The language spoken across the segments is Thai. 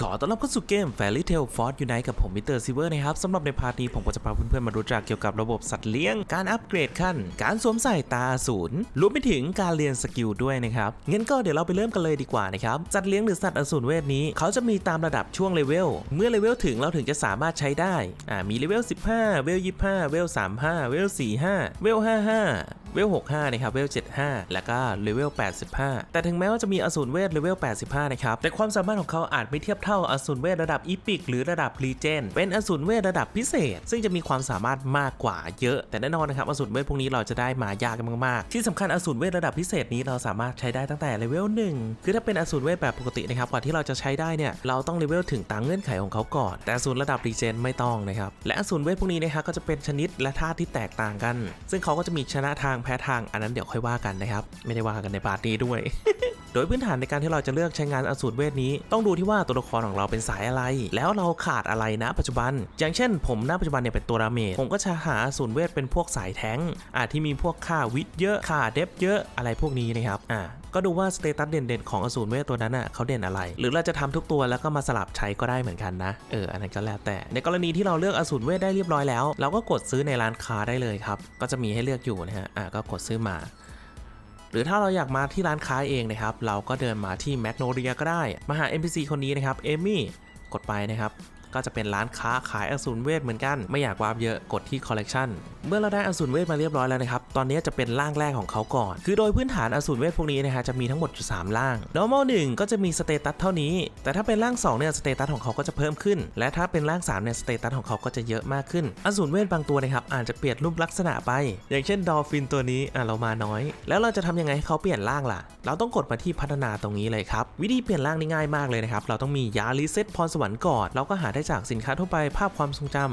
ขอต้อนรับเข้าสู่เกม Fairy Tail Force Unite กับผมมิสเตอร์ซิเวอร์นะครับสำหรับในพาร์ทนี้ผมก็จะพาเพื่อนๆมารู้จักเกี่ยวกับระบบสัตว์เลี้ยง การอัปเกรดขั้น การสวมใส่ตาอสูรรวมไปถึงการเรียนสกิลด้วยนะครับงั้นก็เดี๋ยวเราไปเริ่มกันเลยดีกว่านะครับสัตว์เลี้ยงหรือสัตว์อสูรเวทนี้เขาจะมีตามระดับช่วงเลเวลเมื่อเลเวลถึงเราถึงจะสามารถใช้ได้อ่ามีเลเวล15 เวล25 เวล35 เวล45 เวล55 เวล 65 นะครับ เวล 75 แล้วก็เลเวล 85 แต่ถึงแม้ว่าจะมีอสูรเวทเลเวล 85 นะครับ แต่ความสามารถของเขาอาจไม่เทียบเท่าอสูรเวทระดับอีพิกหรือระดับรีเจน เป็นอสูรเวทระดับพิเศษ ซึ่งจะมีความสามารถมากกว่าเยอะ แต่แน่นอนนะครับ อสูรเวทพวกนี้เราจะได้มายากันมากๆ ที่สำคัญอสูรเวทระดับพิเศษนี้เราสามารถใช้ได้ตั้งแต่เลเวล 1 คือถ้าเป็นอสูรเวทแบบปกตินะครับก่อนที่เราจะใช้ได้เนี่ย เราต้องเลเวลถึงตามเงื่อนไขของเขาก่อน แต่อสูรระดับรีเจนไม่ต้องนะครับ และอสูรเวทพวกนี้นะครับก็จะเป็นชนิดและท่าที่แตกต่างกัน ซึ่งเขาก็จะมีชนะทางแพ้ทางอันนั้นเดี๋ยวค่อยว่ากันนะครับ ไม่ได้ว่ากันในปาร์ตี้ด้วย โดยพื้นฐานในการที่เราจะเลือกใช้งานอสูรเวทนี้ ต้องดูที่ว่าตัวละครของเราเป็นสายอะไร แล้วเราขาดอะไรนะปัจจุบัน อย่างเช่น ผมณปัจจุบันเนี่ยเป็นตัวราเมจผมก็จะหาอสูรเวทเป็นพวกสายแท้งอาจที่มีพวกค่าวิทย์เยอะค่าเดฟเยอะอะไรพวกนี้นะครับอ่า ก็ดูว่าสเตตัสเด่นๆของอสูรเวทตัวนั้นน่ะเขาเด่นอะไร หรือเราจะทำทุกตัวแล้วก็มาสลับใช้ก็ได้เหมือนกันนะ เออ อันนั้นก็แล้วแต่ ในกรณีที่เราเลือกอสูรเวทได้เรียบร้อยแล้ว เราก็กดซื้อในร้านค้าได้เลยครับ ก็จะมีให้เลือกอยู่นะฮะ อ่าก็กดซื้อมา หรือถ้าเราอยากมาที่ร้านค้าเองนะครับ เราก็เดินมาที่แมกโนเรียก็ได้ มาหา NPC คนนี้นะครับ เอมี่ กดไปนะครับ ก็จะเป็นร้านค้าขายอสูรเวทเหมือนกัน ไม่อยากวาร์ปเยอะกดที่ Collection เมื่อเราได้อสูรเวทมาเรียบร้อยแล้วนะครับ ตอนนี้จะเป็นร่างแรกของเขาก่อน คือโดยพื้นฐานอสูรเวทพวกนี้นะฮะจะมีทั้งหมดอยู่3ร่าง normal 1 ก็จะมีสเตตัสเท่านี้ แต่ถ้าเป็นร่าง2เนี่ยสเตตัสของเขาก็จะเพิ่มขึ้น และถ้าเป็นร่าง3เนี่ยสเตตัสของเขาก็จะเยอะมากขึ้น อสูรเวทบางตัวนะครับอาจจะเปลี่ยนรูปลักษณะไป อย่างเช่นดอลฟินตัวนี้อะเรามาน้อย แล้วเราจะทำยังไงให้เขาเปลี่ยนร่างล่ะ เราต้องกดมาที่พัฒนาตรงนี้เลยครับ วิธีเปลี่ยนร่างนี่ง่ายมากเลยนะครับ เราต้องมียารีเซตพรสวรรค์ก่อน เราก็หาได้จากสินค้าทั่วไปภาพความทรงจำ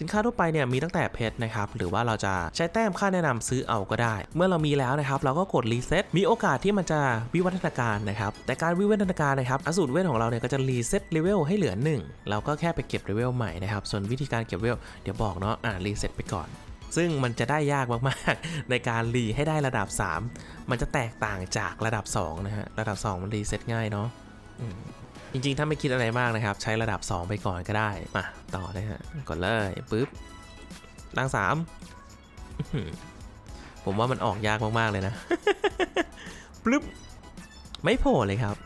สินค้าทั่วไปเนี่ยมีตั้งแต่เพชรนะครับหรือว่าเราจะใช้แต้มค่าแนะนำซื้อเอาก็ได้ เมื่อเรามีแล้วนะครับ เราก็กดรีเซ็ตมีโอกาสที่มันจะวิวัฒนาการนะครับแต่การวิวัฒนาการนะครับอสูรเวทของเราเนี่ยก็จะรีเซ็ตเลเวลให้เหลือ 1 เราก็แค่ไปเก็บเลเวลใหม่นะครับส่วนวิธีการเก็บเลเวลเดี๋ยวบอกเนาะอ่ารีเซ็ตไปก่อนซึ่งมันจะได้ยากมากๆ ในการรีให้ได้ระดับ 3 มันจะแตกต่างจากระดับ2นะฮะ ระดับ 2 มันรีเซ็ตง่ายเนาะ จริงๆ ถ้าไม่คิดอะไรมากนะครับ ใช้ระดับ 2 ไปก่อนก็ได้ มาต่อเลยฮะ กดเลยปึ๊บร่างสามผมว่ามันออกยากมาก ๆ เลยนะ ปึ๊บ ไม่โผล่เลยครับ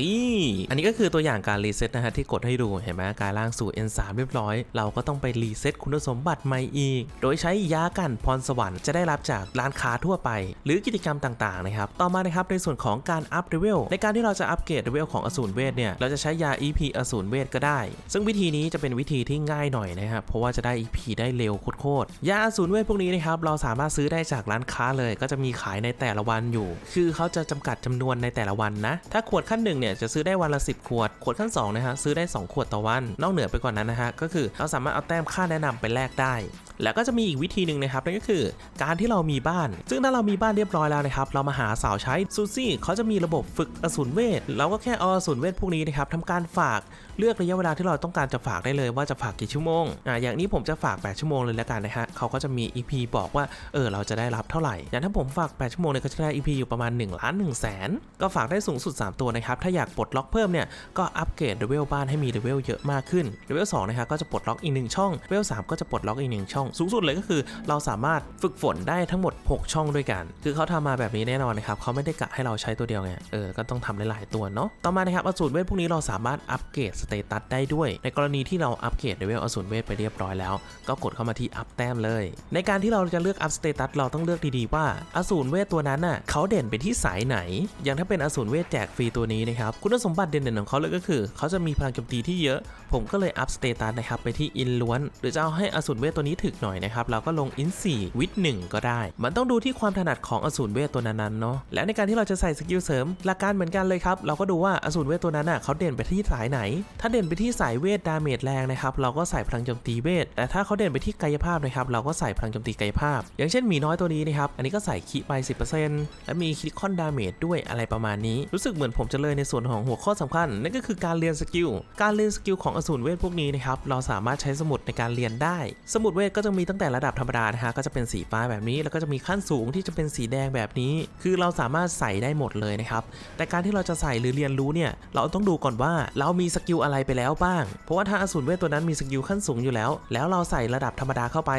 นี่ อันนี้ก็คือตัวอย่างการรีเซ็ตนะฮะที่กดให้ดูเห็นไหมกายร่างสู่ N3 เรียบร้อย เราก็ต้องไปรีเซ็ตคุณสมบัติใหม่อีก โดยใช้ยากันพรสวรรค์จะได้รับจากร้านค้าทั่วไป หรือกิจกรรมต่างๆนะครับ ต่อมานะครับในส่วนของการอัพเลเวลในการที่เราจะอัปเกรดเลเวลของอสูรเวทเนี่ยเราจะใช้ยา EP อสูรเวทก็ได้ ซึ่งวิธีนี้จะเป็นวิธีที่ง่ายหน่อยนะครับเพราะว่าจะได้ EP ได้เร็วโคตรๆยาอสูรเวทพวกนี้นะครับเราสามารถซื้อได้จากร้านค้าเลย ก็จะมีขายในแต่ละวันอยู่ คือเขาจะจำกัดจำนวนในแต่ละวันนะถ้าขวดขั้นหนึ่งเนี่ยจะซื้อได้วันละ 10 ขวด ขวดขั้น2นะฮะซื้อได้ 2 ขวดต่อวัน นอกเหนือไปกว่านั้นนะฮะก็คือเราสามารถเอาแต้มค่าแนะนำไปแลกได้แล้วก็จะมีอีกวิธีหนึ่งนะครับนั่นก็คือการที่เรามีบ้าน ซึ่งถ้าเรามีบ้านเรียบร้อยแล้วนะครับเรามาหาสาวใช้ซูซี่เขาจะมีระบบฝึกอสูรเวทเราก็แค่เอาอสูรเวทพวกนี้นะครับทำการฝากเลือกระยะเวลาที่เราต้องการจะฝากได้เลยว่าจะฝากกี่ชั่วโมงอ่าอย่างนี้ผมจะฝาก 8 ชั่วโมงเลยแล้วกันนะฮะเขาก็จะมี EP บอกว่าเออเราจะได้รับเท่าไหร่อย่างถ้าผมฝาก 8 ชั่วโมงเนี่ยก็จะได้ EP อยู่ประมาณ1ล้าน1แสนก็ฝากได้สูงสุด 3 ตัวนะครับถ้าอยากปลดล็อกเพิ่มเนี่ยก็อัปเกรดเลเวลบ้านให้มีเลเวลเยอะมากขึ้นเลเวล2นะครับก็จะปลดล็อกอีกหนึ่งช่องเลเวล3ก็จะปลดล็อกอีกหนึ่งองสูงสุดเลยก็คือ เราสามารถฝึกฝนได้ทั้งหมด 6 ช่องด้วยกัน คือเขาทำมาแบบนี้แน่นอนนะครับเขาไม่ได้กะให้เราใช้ตัวเดียวไงเออก็ต้องทำหลายๆตัวเนาะต่อมานะครับอสูรเวทพวกนี้เราสามารถอัปเกรดสเตตัสได้ด้วย ในกรณีที่เราอัปเกรดเลเวลอสูรเวทไปเรียบร้อยแล้ว ก็กดเข้ามาที่อัพแต้มเลย ในการที่เราจะเลือกอัพสเตตัสเราต้องเลือกดีๆว่าอสูรเวทตัวนั้นน่ะเขาเด่นไปที่สายไหน อย่างถ้าเป็นอสูรเวทแจกฟรีตัวนี้นะครับคุณสมบัติเด่นๆของเขาเลยก็คือเขาจะมีพลังโจมตีที่เยอะ ผมก็เลยอัพสเตตัสนะครับไปที่อินล้วน หรือจะเอาให้อสูรเวทตัวนี้ถึกหน่อยนะครับเราก็ลงอินสี่วิทหนึ่งก็ได้ มันต้องดูที่ความถนัดของอสูรเวทตัวนั้นๆเนาะและในการที่เราจะใส่สกิลเสริมหลักการเหมือนกันเลยครับเราก็ดูว่าอสูรเวทตัวนั้นอะเขาเด่นไปที่สายไหน ถ้าเด่นไปที่สายเวทดาเมจแรงนะครับเราก็ใส่พลังโจมตีเวท แต่ถ้าเขาเด่นไปที่กายภาพนะครับเราก็ใส่พลังโจมตีกายภาพ อย่างเช่นหมีน้อยตัวนี้นะครับอันนี้ก็ใส่คีไป 10%และมีคิคอนดาเมจด้วยอะไรประมาณนี้ รู้สึกเหมือนผมจะเลยในส่วนของหัวข้อสำคัญนั่นก็คือการเรียนสกิลการเรียนสกิลของอสูรเวทพวกนี้นะครับเราสามารถใช้สมุดในการเรียนได้ สมุดเวทก็จะมีตั้งแต่ระดับธรรมดานะฮะก็จะเป็นสีฟ้าแบบนี้ แล้วก็จะมีขั้นสูงที่จะเป็นสีแดงแบบนี้ คือเราสามารถใส่ได้หมดเลยนะครับแต่การที่เราจะใส่หรือเรียนรู้เนี่ยเราต้องดูก่อนว่าเรามีสกิลอะไรไปแล้วบ้าง เพราะว่าถ้าอสูรเวทตัวนั้นมีสกิลขั้นสูงอยู่แล้ว แล้วเราใส่ระดับธรรมดาเข้าไป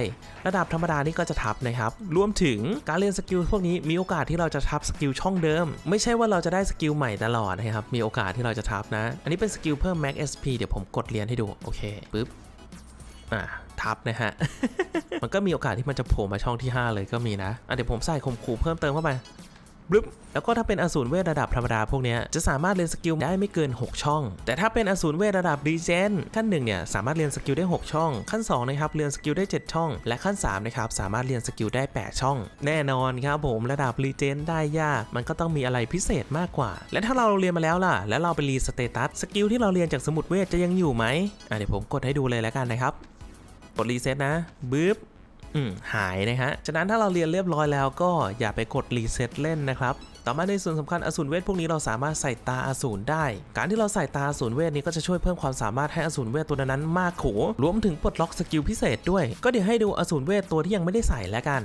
ระดับธรรมดานี่ก็จะทับนะครับรวมถึงการเรียนสกิลพวกนี้มีโอกาสที่เราจะทับสกิลช่องเดิม ไม่ใช่ว่าเราจะได้สกิลใหม่ตลอดนะครับมีโอกาสที่เราจะทับนะ อันนี้เป็นสกิลเพิ่ม max sp เดี๋ยวผมกดเรียนให้ดูโอเคปึ๊บอะ ทับนะฮะ มันก็มีโอกาสที่มันจะโผล่มาช่องที่ 5 เลยก็มีนะอะเดี๋ยวผมใส่ข่มขู่เพิ่มเติมเข้าไปบลึบแล้วก็ถ้าเป็นอสูรเวทระดับธรรมดาพวกนี้จะสามารถเรียนสกิลได้ไม่เกิน 6 ช่อง แต่ถ้าเป็นอสูรเวทระดับดีเจนขั้นหนึ่งเนี่ยสามารถเรียนสกิลได้ 6 ช่อง ขั้น2นะครับเรียนสกิลได้ 7 ช่อง และขั้น3นะครับสามารถเรียนสกิลได้ 8 ช่อง แน่นอนครับผมระดับรีเจนได้ยากมันก็ต้องมีอะไรพิเศษมากกว่า และถ้าเราเรียนมาแล้วล่ะ แล้วเราไปรีสเตตัสสกิลที่เราเรียนจากสมุดเวทจะยังอยู่ไหมอะเดี๋ยวผมกดให้ดูเลยแล้วกันนะครับ กดรีเซ็ตนะบึ๊บอืมหายนะฮะฉะนั้นถ้าเราเรียนเรียบร้อยแล้วก็อย่าไปกดรีเซ็ตเล่นนะครับต่อมาในส่วนสำคัญอสูรเวทพวกนี้เราสามารถใส่ตาอสูรได้ การที่เราใส่ตาอสูรเวทนี้ก็จะช่วยเพิ่มความสามารถให้อสูรเวทตัวนั้นมากโขรวมถึงปลดล็อกสกิลพิเศษด้วย ก็เดี๋ยวให้ดูอสูรเวทตัวที่ยังไม่ได้ใส่แล้วกัน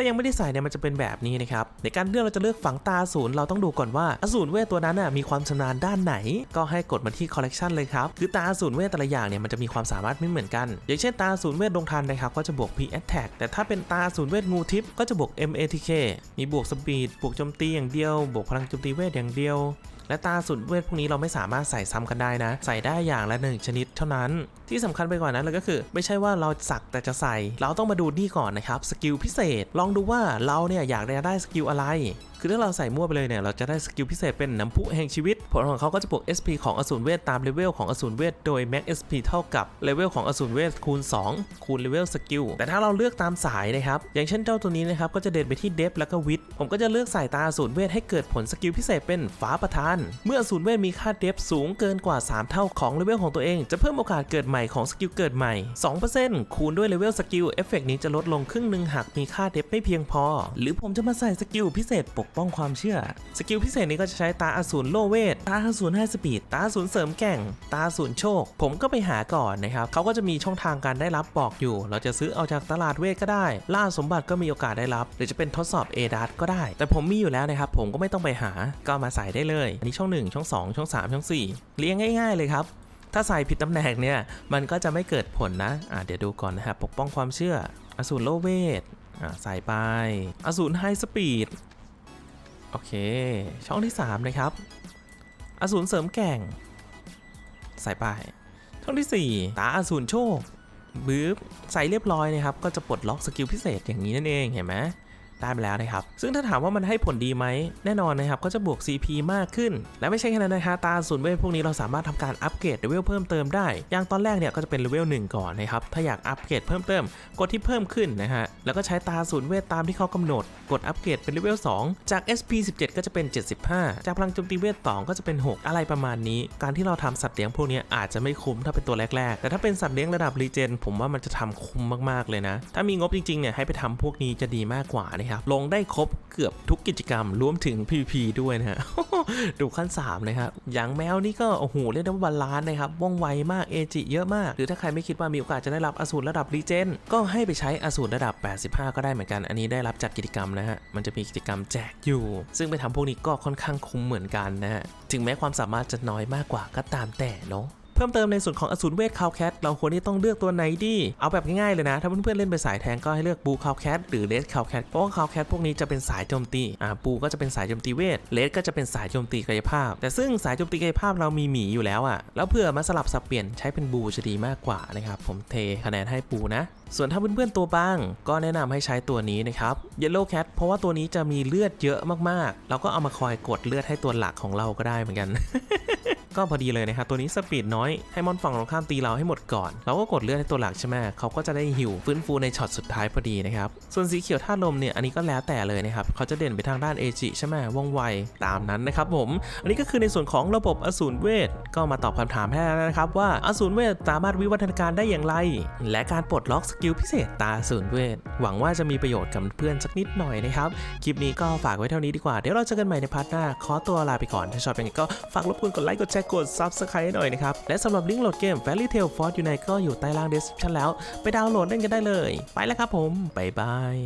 ถ้ายังไม่ได้ใส่เนี่ยมันจะเป็นแบบนี้นะครับ ในการเลือกเราจะเลือกฝังตาอสูรเราต้องดูก่อนว่าอสูรเวทตัวนั้นน่ะมีความชำนาญด้านไหน ก็ให้กดมาที่คอลเลกชันเลยครับ คือตาอสูรเวทแต่ละอย่างเนี่ยมันจะมีความสามารถไม่เหมือนกัน อย่างเช่นตาอสูรเวทดงทันนะครับก็จะบวก P Attack แต่ถ้าเป็นตาอสูรเวทงูทิพย์ก็จะบวก M ATK มีบวกสปีดบวกโจมตีอย่างเดียว บวกพลังโจมตีเวทอย่างเดียว และตาสุดเวทพวกนี้เราไม่สามารถใส่ซ้ำกันได้นะ ใส่ได้อย่างละหนึ่งชนิดเท่านั้น ที่สำคัญไปกว่านั้นเลยก็คือ ไม่ใช่ว่าเราสักแต่จะใส่ เราต้องมาดูนี่ก่อนนะครับสกิลพิเศษ ลองดูว่าเราเนี่ยอยากได้สกิลอะไรคือถ้าเราใส่มั่วไปเลยเนี่ย เราจะได้สกิลพิเศษเป็นน้ำพุแห่งชีวิต ผลของเขาก็จะบวก SP ของอสูรเวทตามเลเวลของอสูรเวทโดย Max SP เท่ากับเลเวลของอสูรเวทคูณ 2 คูณเลเวลสกิล แต่ถ้าเราเลือกตามสายนะครับ อย่างเช่นเจ้าตัวนี้นะครับ ก็จะเด่นไปที่เดฟแล้วก็วิทผมก็จะเลือกใส่ตาอสูรเวทให้เกิดผลสกิลพิเศษเป็นฟ้าประทาน เมื่ออสูรเวทมีค่าเดฟสูงเกินกว่า 3 เท่าของเลเวลของตัวเอง จะเพิ่มโอกาสเกิดใหม่ของสกิลเกิดใหม่ 2%คูณด้วยเลเวลสกิลเอฟเฟกนี้จะลดลงครึ่งหนึ่งหากมีค่าเดฟไม่เพียงพอ หรือผมจะมาใส่สกิลพิเศษปกป้องความเชื่อ สกิลพิเศษนี้ก็จะใช้ตาอสูรโลเวท ตาอสูรให้สปีด ตาอสูรเสริมแก่ง ตาอสูรโชค ผมก็ไปหาก่อนนะครับเขาก็จะมีช่องทางการได้รับบอกอยู่ เราจะซื้อเอาจากตลาดเวทก็ได้ ล่าสมบัติก็มีโอกาสได้รับ หรือจะเป็นทดสอบเอดัก็ได้ แต่ผมมีอยู่แล้วนะครับผมก็ไม่ต้องไปหาก็มาใส่ได้เลยอันนี้ช่อง 1 ช่อง 2 ช่อง 3 ช่อง 4 เลี้ยงง่าย ๆ เลยครับถ้าใส่ผิดตำแหน่งเนี่ย มันก็จะไม่เกิดผลนะอะเดี๋ยวดูก่อนนะครับ ปกป้องความเชื่อ อสูรโลเวทอะใส่ไป อสูรไฮสปีด โอเค ช่องที่ 3 นะครับ อสูรเสริมแก่ง ใส่ไป ช่องทีสี่ 4 ตาอสูรโชคบึ้บใส่เรียบร้อยนะครับ ก็จะปลดล็อกสกิลพิเศษอย่างนี้นั่นเอง เห็นไหม ได้ไปแล้วนะครับ ซึ่งถ้าถามว่ามันให้ผลดีไหม แน่นอนนะครับก็จะบวก CP มากขึ้น และไม่ใช่แค่นั้นนะฮะตาสูนเวทพวกนี้เราสามารถทำการอัปเกรดเลเวลเพิ่มเติมได้ อย่างตอนแรกเนี่ยก็จะเป็นเลเวล1ก่อนนะครับ ถ้าอยากอัปเกรดเพิ่มเติมกดที่เพิ่มขึ้นนะฮะ แล้วก็ใช้ตาสูนเวทตามที่เขากำหนด กดอัปเกรดเป็นเลเวล2จาก SP 17 ก็จะเป็น 75 จากพลังโจมตีเวท2ก็จะเป็น 6 อะไรประมาณนี้ การที่เราทำสัตว์เลี้ยงพวกนี้อาจจะไม่คุ้มถ้าเป็นตัวแรกๆ แต่ถ้าเป็นสัตว์เลี้ยงระดับรีเจนผมว่ามันจะทำคุ้มมากๆเลยนะ ถ้ามีงบจริงๆเนี่ยให้ไปทำพวกนี้จะดีมากกว่านะครับ ลงได้ครบเกือบทุกกิจกรรมรวมถึง PVP ด้วยนะฮะ ดูขั้น 3 นะครับ อย่างแมวนี่ก็ โอ้โห เรียกได้ว่าบาลานซ์นะครับ ว่องไวมาก เอจิเยอะมาก หรือถ้าใครไม่คิดว่ามีโอกาสจะได้รับอสูรระดับรีเจน ก็ให้ไปใช้อสูรระดับ 85 ก็ได้เหมือนกัน อันนี้ได้รับจัดกิจกรรมนะฮะ มันจะมีกิจกรรมแจกอยู่ ซึ่งไปทำพวกนี้ก็ค่อนข้างคุ้มเหมือนกันนะฮะ ถึงแม้ความสามารถจะน้อยมากกว่าก็ตามแต่เนาะ เพิ่มเติมในส่วนของอสูรเวทคาวแคทเราควรที่ต้องเลือกตัวไหนดี เอาแบบง่ายๆเลยนะ ถ้าเพื่อนๆเล่นเป็นสายแทงก็ให้เลือกบูคาวแคทหรือเลสคาวแคทเพราะว่าคาวแคทพวกนี้จะเป็นสายโจมตีอ่าบูก็จะเป็นสายโจมตีเวทเลสก็จะเป็นสายโจมตีกายภาพ แต่ซึ่งสายโจมตีกายภาพเรามีหมีอยู่แล้วอะ่ะแล้วเพื่อมาสลับสับเปลี่ยนใช้เป็นบูจะดีมากกว่านะครับผมเทคะแนนให้บูนะส่วนถ้าเพื่อนๆตัวบางก็แนะนำให้ใช้ตัวนี้นะครับ Yellow Cat เพราะว่าตัวนี้จะมีเลือดเยอะมากๆ เราก็เอามาคอยกดเลือดให้ตัวหลักของเราก็ได้เหมือนกัน ก็พอดีเลยนะครับตัวนี้สปีดน้อยให้มอนฝั่งตรงข้ามตีเราให้หมดก่อน เราก็กดเลือดให้ตัวหลักใช่ไหมเขาก็จะได้หิวฟื้นฟูในช็อตสุดท้ายพอดีนะครับส่วนสีเขียวท่าลมเนี่ยอันนี้ก็แล้วแต่เลยนะครับเขาจะเด่นไปทางด้านเอจิใช่ไหมว่องไวตามนั้นนะครับผม อันนี้ก็คือในส่วนของระบบอสูรเวทก็มาตอบคำถามให้แล้วนะครับว่าอสูรเวทสามารถวิวัฒนาการได้อย่างไร และการปลดล็อกสกิลพิเศษตาอสูรเวท หวังว่าจะมีประโยชน์กับเพื่อนสักนิดหน่อยนะครับคลิปนี้ก็ฝากไว้เท่านี้ดีกว่า เดี๋ยวเราเจอกันใหม่ในพาร์ทหน้า ขอตัวลาไปก่อน ถ้าชอบเป็นไงก็ฝากรบกวนกดไลค์กดแชร์กด Subscribe ให้หน่อยนะครับและสำหรับลิงก์โหลดเกม Fairy Tail Force อยู่ในก็อยู่ใต้ล่าง description แล้ว ไปดาวน์โหลดเล่นกันได้เลย ไปแล้วครับผมบ๊ายบาย